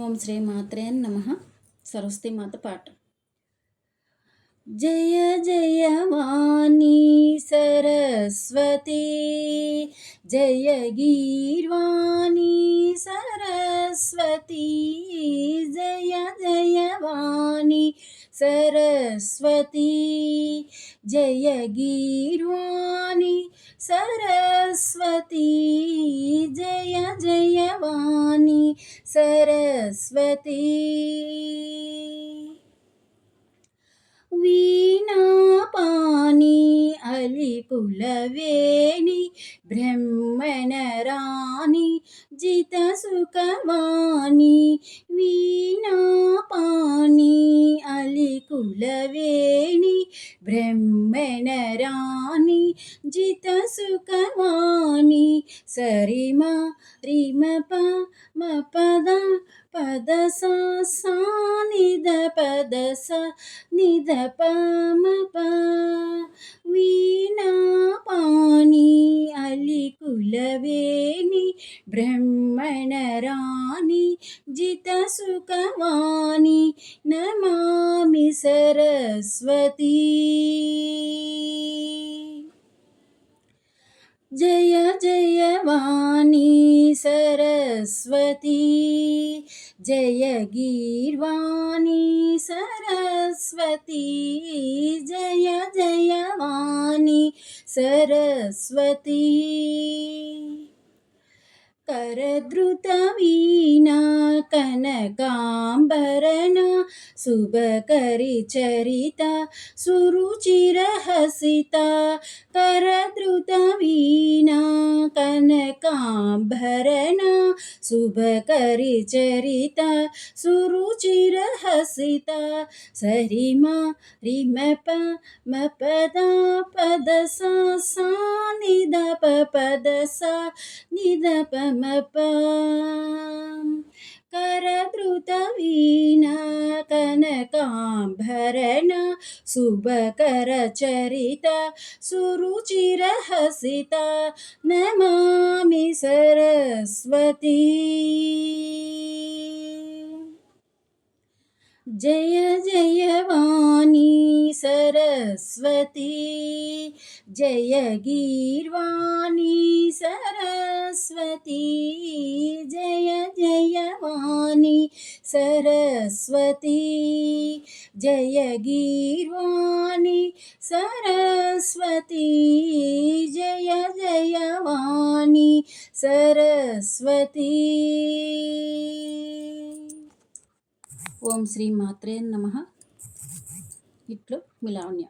ఓం శ్రీ మాత్రే నమ. సరస్వతి మాత పాట. జయ జయ వాణి సరస్వతి. జయ గీర్వాణి సరస్వతి. सरस्वती। जय गीर्वाणी सरस्वती। जय जय वाणी सरस्वती। वीणा पानी अलिकुलवेणि ब्रह्म జిత సుఖవాణి వీణాపాణి అలికులవేణి బ్రహ్మణరాణి జిత సుఖవాణి సరిమ రిమ ప మ పద పద సా నిద పద స నిద ప మ ప. ब्रह्मणराणि जितसुखवाणि नमामि सरस्वती। जय जय वाणी सरस्वती। जय गीर्वाणी सरस्वती। जय जय वाणी सरस्वती। करद्रुतवीना कनकाम्बरना, शुभकरिचरिता, सुरुचिरहसिता करद्रुतवीना कनकाम्बरना, शुभकरिचरिता, सुरुचिरहसिता, सरिमा म पदा पदसा सा निदप पदसा पद सा निद పమప करद्रुतवीणा कनकाम्भरण शुभकरचरिता सुरुचिरहसिता नमामि सरस्वती जय जय वाणी सरस्वती, जय गीर्वाणी सरस्वती, जय जय वाणी सरस्वती, जय गीर्वाणी सरस्वती, जय जय वाणी सरस्वती। ఓం శ్రీ మాత్రే నమ. ఇట్లు మిలావణ్య